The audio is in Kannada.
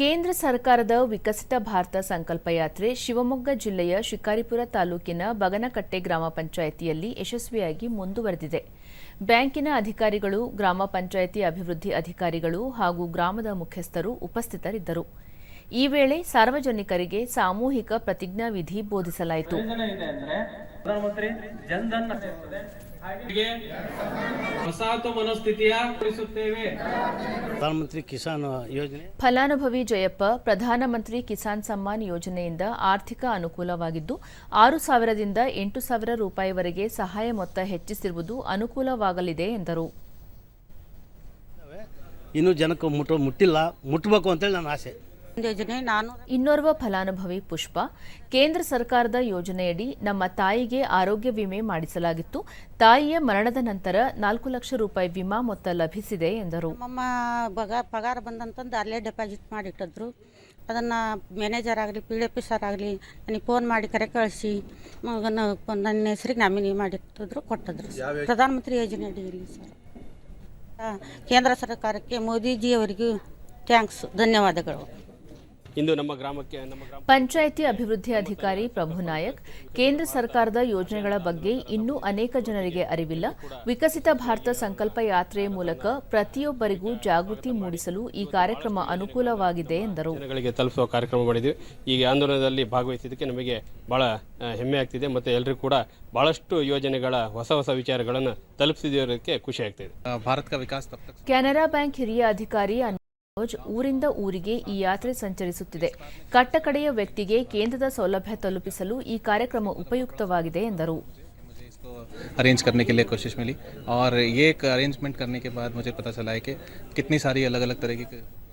ಕೇಂದ್ರ ಸರ್ಕಾರದ ವಿಕಸಿತ ಭಾರತ ಸಂಕಲ್ಪ ಯಾತ್ರೆ ಶಿವಮೊಗ್ಗ ಜಿಲ್ಲೆಯ ಶಿಕಾರಿಪುರ ತಾಲೂಕಿನ ಬಗನಕಟ್ಟೆ ಗ್ರಾಮ ಪಂಚಾಯಿತಿಯಲ್ಲಿ ಯಶಸ್ವಿಯಾಗಿ ಮುಂದುವರೆದಿದೆ. ಬ್ಯಾಂಕಿನ ಅಧಿಕಾರಿಗಳು, ಗ್ರಾಮ ಪಂಚಾಯಿತಿ ಅಭಿವೃದ್ಧಿ ಅಧಿಕಾರಿಗಳು ಹಾಗೂ ಗ್ರಾಮದ ಮುಖ್ಯಸ್ಥರು ಉಪಸ್ಥಿತರಿದ್ದರು. ಈ ವೇಳೆ ಸಾರ್ವಜನಿಕರಿಗೆ ಸಾಮೂಹಿಕ ಪ್ರತಿಜ್ಞಾವಿಧಿ ಬೋಧಿಸಲಾಯಿತು. ವಸಾಹತು ಮನಸ್ಥಿತಿಯ ಪ್ರಧಾನಮಂತ್ರಿ ಕಿಸಾನ್ ಯೋಜನೆ. ಫಲಾನುಭವಿ ಜಯಪ್ಪ ಪ್ರಧಾನಮಂತ್ರಿ ಕಿಸಾನ್ ಸಮ್ಮಾನ್ ಯೋಜನೆಯಿಂದ ಆರ್ಥಿಕ ಅನುಕೂಲವಾಗಿದ್ದು ಆರು ಸಾವಿರದಿಂದ ಎಂಟು ಸಾವಿರ ರೂಪಾಯಿವರೆಗೆ ಸಹಾಯ ಮೊತ್ತ ಹೆಚ್ಚಿಸಿರುವುದು ಅನುಕೂಲವಾಗಲಿದೆ ಎಂದರು. ಇನ್ನು ಜನಕ್ಕೆ ಮುಟ್ಟ ಮುಟ್ಟಿಲ್ಲ ಮುಟ್ಟಬೇಕು ಅಂತೇಳಿ ನನ್ನ ಆಸೆ. ಇನ್ನೋರ್ವ ಫಲಾನುಭವಿ ಪುಷ್ಪ ಕೇಂದ್ರ ಸರ್ಕಾರದ ಯೋಜನೆಯಡಿ ನಮ್ಮ ತಾಯಿಗೆ ಆರೋಗ್ಯ ವಿಮೆ ಮಾಡಿಸಲಾಗಿತ್ತು. ತಾಯಿಯ ಮರಣದ ನಂತರ ನಾಲ್ಕು ಲಕ್ಷ ರೂಪಾಯಿ ವಿಮಾ ಮೊತ್ತ ಲಭಿಸಿದೆ ಎಂದರು. ಪಗಾರ ಬಂದಂತಂದು ಅಲ್ಲೇ ಡೆಪಾಸಿಟ್ ಮಾಡಿಟ್ಟಿದ್ರು. ಅದನ್ನು ಮ್ಯಾನೇಜರ್ ಆಗಲಿ ಪಿ ಡಿ ಪಿ ಸರ್ ಆಗಲಿ ನನಗೆ ಫೋನ್ ಮಾಡಿ ಕರೆ ಕಳಿಸಿ ಮಗನ ನನ್ನ ಹೆಸರಿಗೆ ನಾಮಿನಿ ಮಾಡಿಟ್ಟಿದ್ರು ಕೊಟ್ಟಿದ್ರು ಸರ್. ಪ್ರಧಾನಮಂತ್ರಿ ಯೋಜನೆ ಅಡಿಯಲ್ಲಿ ಸರ್. ಆ, ಕೇಂದ್ರ ಸರ್ಕಾರಕ್ಕೆ ಮೋದಿಜಿಯವರಿಗೂ ಥ್ಯಾಂಕ್ಸ್ ಧನ್ಯವಾದಗಳು. ಇಂದು ನಮ್ಮ ಗ್ರಾಮಕ್ಕೆ ಪಂಚಾಯಿತಿ ಅಭಿವೃದ್ಧಿ ಅಧಿಕಾರಿ ಪ್ರಭು ನಾಯಕ್ ಕೇಂದ್ರ ಸರ್ಕಾರದ ಯೋಜನೆಗಳ ಬಗ್ಗೆ ಇನ್ನೂ ಅನೇಕ ಜನರಿಗೆ ಅರಿವಿಲ್ಲ. ವಿಕಸಿತ ಭಾರತ ಸಂಕಲ್ಪ ಯಾತ್ರೆಯ ಮೂಲಕ ಪ್ರತಿಯೊಬ್ಬರಿಗೂ ಜಾಗೃತಿ ಮೂಡಿಸಲು ಈ ಕಾರ್ಯಕ್ರಮ ಅನುಕೂಲವಾಗಿದೆ ಎಂದರು. ತಲುಪಿಸುವ ಕಾರ್ಯಕ್ರಮ ಮಾಡಿದ್ವಿ ಈ ಆಂದೋಲನದಲ್ಲಿ ಭಾಗವಹಿಸಿದ್ದಕ್ಕೆ ನಮಗೆ ಬಹಳ ಹೆಮ್ಮೆ ಆಗ್ತಿದೆ ಮತ್ತೆ ಎಲ್ಲರೂ ಕೂಡ ಬಹಳಷ್ಟು ಯೋಜನೆಗಳ ಹೊಸ ಹೊಸ ವಿಚಾರಗಳನ್ನು ತಲುಪಿಸಿದಕ್ಕೆ ಖುಷಿ ಆಗ್ತಿದೆ. ಭಾರತ ಕೆನರಾ ಬ್ಯಾಂಕ್ ಹಿರಿಯ ಅಧಿಕಾರಿ ಊರಿಂದ ಊರಿಗೆ ಈ ಯಾತ್ರೆ ಸಂಚರಿಸುತ್ತಿದೆ ಕಟ್ಟಕಡೆಯ ವ್ಯಕ್ತಿಗೆ ಕೇಂದ್ರದ ಸೌಲಭ್ಯ ತಲುಪಿಸಲು ಈ ಕಾರ್ಯಕ್ರಮ ಉಪಯುಕ್ತವಾಗಿದೆ ಎಂದರು मुझे इसको अरेंज करने के लिए कोशिश मिली और ये एक अरेंजमेंट करने के बाद मुझे पता चला है कि कितनी सारी अलग अलग तरह की